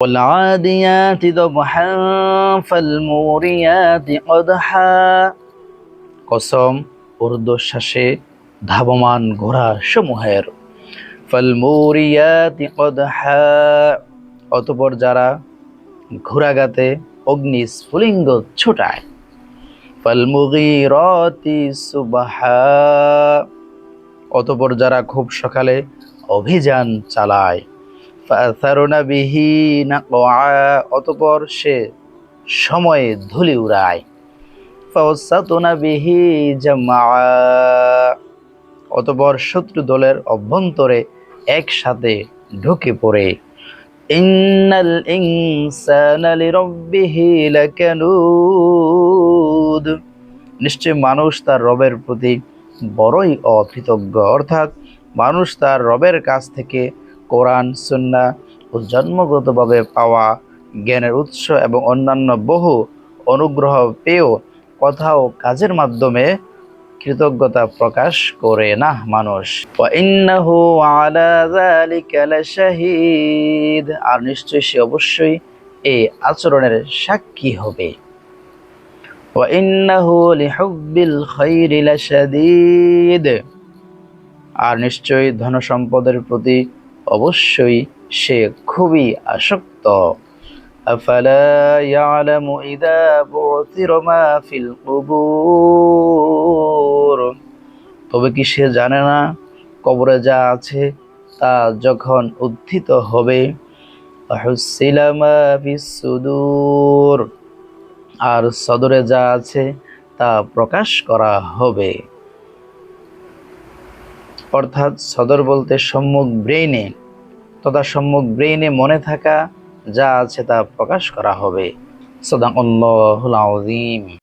والعاديات ضبحا فالموريات قدحا কসম ঊর্ধ্বশ্বাসে ধাবমান ঘোড়া সমূহের ফলমুরিয়াতি কদহা অতপর যারা ঘোড়াগাতে অগ্নি স্ফুলিঙ্গ ছোটায় ফলমুগিরতি সুবাহা অতপর যারা খুব সকালে অভিযান চালায় ফাথারুনা বিহি নাকআ অতপর সে সময়ে ধুলি উড়ায়। বিহি জামআ, অতপর শত্রু দলের অভ্যন্তরে একসাথে ঢুকে পড়ে। ইন্নাল ইনসানা লিরাব্বিহি লাকানুদ। নিশ্চয় মানুষ তার রবের প্রতি বড়ই অকৃতজ্ঞ, অর্থাৎ মানুষ তার রবের কাছ থেকে কোরআন, সুন্না ও জন্মগতভাবে পাওয়া জ্ঞানের উৎস এবং অন্যান্য বহু অনুগ্রহ পেয়েও কথা ও কাজের মাধ্যমে কৃতজ্ঞতা প্রকাশ করে। না মানুষ। আর নিশ্চয়ই সে অবশ্যই এই আচরণের সাক্ষী হবে। আর নিশ্চয়ই ধনসম্পদের প্রতি অবশ্যই সে খুবই আসক্ত أفلا يعلم إذا بعثر ما في القبور তবে কি সে জানে না কবরে যা আছে তা যখন উত্থিত হবে وحصل ما في الصدور আর সদরে যা আছে তা প্রকাশ করা হবে অর্থাৎ সদর বলতে সম্মুখ ব্রেইনে, তথা সম্মুখ ব্রেইনে মনে থাকা যা আছে তা প্রকাশ করা হবে। সদাম আযীম।